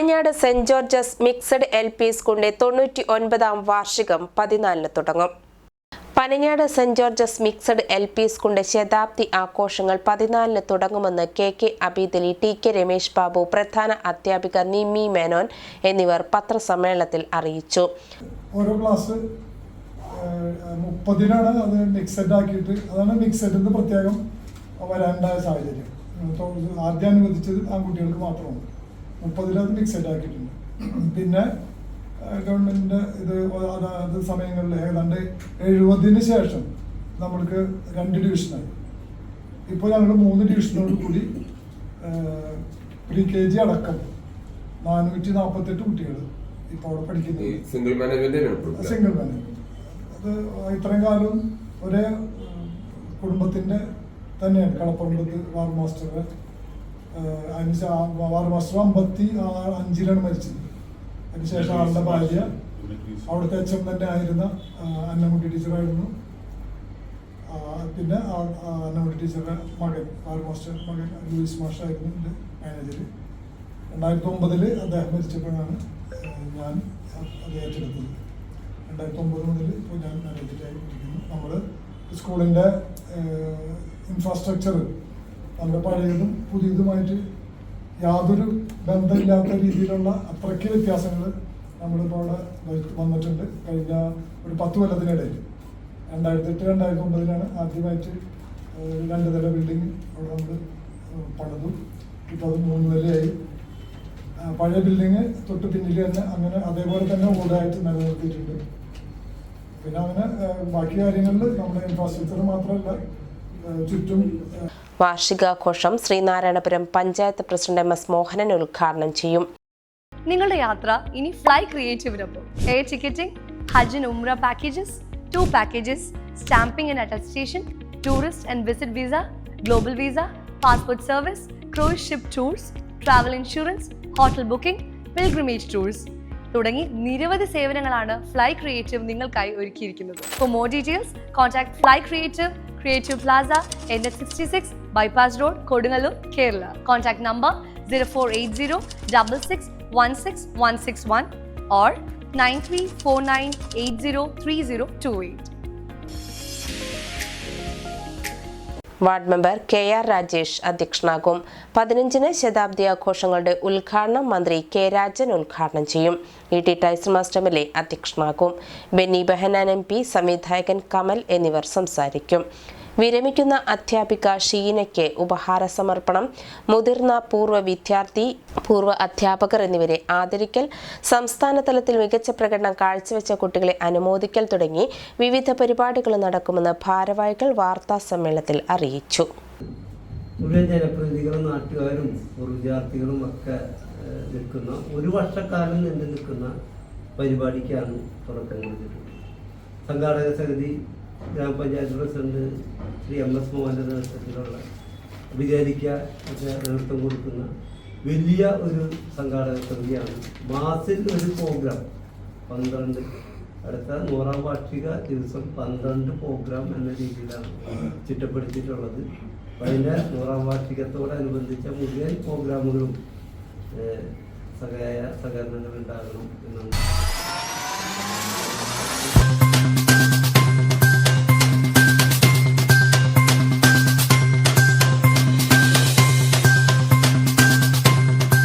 Pananjad Saint George's mixed L P സ്കൂളിന്റെ തൊണ്ണൂറ്റി ഒൻപതാം വാർഷികം പതിനാലിന് തുടങ്ങും. Pananjad Saint George's mixed L P സ്കൂളിന്റെ ശതാബ്ദി ആഘോഷങ്ങൾ പതിനാലിന് തുടങ്ങുമെന്ന് K K Abid Ali T K Ramesh Babu പ്രധാന അധ്യാപിക നിമ്മി മേനോൻ എന്നിവർ പത്രസമ്മേളനത്തിൽ അറിയിച്ചു. ഓരോ ക്ലാസ് മുപ്പതിനാണ് അത് മിക്സഡ് ആക്കിയിട്ട് അതാണ് മിക്സഡ് പ്രത്യേകം വരാനുണ്ടായ സാഹചര്യം. ആദ്യം അനുവദിച്ചത് ആൺകുട്ടികൾക്ക് മാത്രമാണ്. മുപ്പതിലത് ഫിക്സഡ് ആക്കിയിട്ടുണ്ട്. പിന്നെ ഗവൺമെന്റിന്റെ ഇത് അതാത് സമയങ്ങളിൽ ഏതാണ്ട് എഴുപതിന് ശേഷം നമ്മൾക്ക് രണ്ട് ഡിവിഷനായി ഇപ്പോൾ ഞങ്ങൾ മൂന്ന് ഡിവിഷനോട് കൂടി പ്രീ കെ ജി അടക്കം നാനൂറ്റി നാൽപ്പത്തെട്ട് കുട്ടികൾ ഇപ്പോൾ അവിടെ പഠിക്കുന്നത്. സിംഗിൾ മാനേജ്മെന്റ് സിംഗിൾ മാനേജ്മെന്റ് അത് ഇത്രയും കാലം ഒരേ കുടുംബത്തിന്റെ തന്നെയാണ് കളപ്പുറമ്പത്ത് വാർ മാസ്റ്ററുടെ ഏഹ്, ആറ് വർഷം അമ്പത്തി അഞ്ചിലാണ് മരിച്ചത്. അതിനുശേഷം ആളുടെ ഭാര്യ അവിടുത്തെ എച്ച് എം തന്നെ ആയിരുന്ന അന്നമുട്ടി ടീച്ചറായിരുന്നു. പിന്നെ അന്നമുട്ടി ടീച്ചറുടെ മകൻ ആറ് മാസ്റ്റർ മകൻ ലൂയിസ് മാഷായിരുന്നു എന്റെ മാനേജർ രണ്ടായിരത്തി ഒമ്പതിൽ അദ്ദേഹം മരിച്ചപ്പോഴാണ് ഞാൻ അത് ഏറ്റെടുത്തത്. രണ്ടായിരത്തി ഒമ്പത് മുതൽ ഇപ്പോൾ ഞാൻ മാനേജറായി ഇരിക്കുന്നു നമ്മൾ സ്കൂളിന്റെ ഇൻഫ്രാസ്ട്രക്ചർ നമ്മുടെ പഴയതും പുതിയതുമായിട്ട് യാതൊരു ബന്ധമില്ലാത്ത രീതിയിലുള്ള അത്രയ്ക്ക് വ്യത്യാസങ്ങൾ നമ്മളിപ്പോൾ അവിടെ വന്നിട്ടുണ്ട്. കഴിഞ്ഞ ഒരു പത്ത് കൊല്ലത്തിനിടയിൽ. രണ്ടായിരത്തി എട്ട് രണ്ടായിരത്തി ഒമ്പതിലാണ് ആദ്യമായിട്ട് രണ്ട് നില ബിൽഡിംഗ് അവിടെ നമ്മൾ പണിതു. ഇപ്പോൾ അത് മൂന്ന് നിലയായി. പഴയ ബിൽഡിങ് തൊട്ട് പിന്നിൽ തന്നെ അങ്ങനെ അതേപോലെ തന്നെ ഓടായിട്ട് നിലനിർത്തിയിട്ടുണ്ട്. പിന്നെ അങ്ങനെ ബാക്കി കാര്യങ്ങളിൽ നമ്മുടെ ഇൻഫ്രാസ്ട്രക്ചർ മാത്രമല്ല ചുറ്റും വാർഷികാഘോഷം Sreenarayanapuram panchayat president M S Mohanan ഉദ്ഘാടനം ചെയ്യും. നിങ്ങളുടെ യാത്ര ഇനി ഫ്ലൈ ക്രിയേറ്റീവിനൊപ്പം air ticketing Hajj Umrah packages tour packages stamping and attestation tourist and visit visa global visa passport service cruise ship tours travel insurance hotel booking pilgrimage tours തുടങ്ങി നിരവധി സേവനങ്ങളാണ് fly creative നിങ്ങൾക്കായി ഒരുക്കിയിരിക്കുന്നത്. For more details contact fly creative creative plaza N H sixty six bypass road Kodungallur Kerala contact number zero four eight zero double six one six one six one or nine three four nine eight zero three zero two eight ward member K R Rajesh അധ്യക്ഷനാകും. പതിനഞ്ചിന് ശതാബ്ദി ആഘോഷങ്ങളുടെ ഉദ്ഘാടനം മന്ത്രി K Rajan ഉദ്ഘാടനം ചെയ്യും. E T Tyson master M L A അധ്യക്ഷനാകും. Benny Behanan M P സംവിധായകൻ കമൽ എന്നിവർ സംസാരിക്കും. വിരമിക്കുന്ന അധ്യാപിക ഷീനയ്ക്ക് ഉപഹാര സമർപ്പണം മുതിർന്ന പൂർവ വിദ്യാർത്ഥി പൂർവ അധ്യാപകർ എന്നിവരെ ആദരിക്കൽ. സംസ്ഥാന തലത്തിൽ മികച്ച പ്രകടനം കാഴ്ചവെച്ച കുട്ടികളെ അനുമോദിക്കൽ തുടങ്ങി. വിവിധ പരിപാടികൾ നടക്കുമെന്ന് ഭാരവാഹികൾ വാർത്താ സമ്മേളനത്തിൽ അറിയിച്ചു. മുഴുവൻ ജനപ്രതിനിധികളും നാട്ടുകാരും വിദ്യാർത്ഥികളും ഒക്കെ നിൽക്കുന്ന ഒരു വർഷക്കാലം നീണ്ടു നിൽക്കുന്ന പരിപാടിക്കാണ് തുടക്കം കൊടുത്തിട്ടുള്ളത് സംഘാടക സമിതി ഗ്രാമപഞ്ചായത്ത് പ്രസിഡന്റ് ശ്രീ എം എസ് മോഹന്റെ നേതൃത്വത്തിലുള്ള വിചാരിക്കുക നേതൃത്വം കൊടുക്കുന്ന വലിയ ഒരു സംഘാടക സമിതിയാണ്. മാസിൽ ഒരു പ്രോഗ്രാം പന്ത്രണ്ട് അടുത്ത നൂറാം വാർഷിക ദിവസം പന്ത്രണ്ട് പ്രോഗ്രാം എന്ന രീതിയിലാണ് ചിട്ടപ്പെടുത്തിയിട്ടുള്ളത്. അതിന്റെ നൂറാം വാർഷികത്തോടനുബന്ധിച്ച മുഴുവൻ പ്രോഗ്രാമുകളും സഹായ സഹകരണങ്ങൾ ഉണ്ടാകണം എന്നാണ്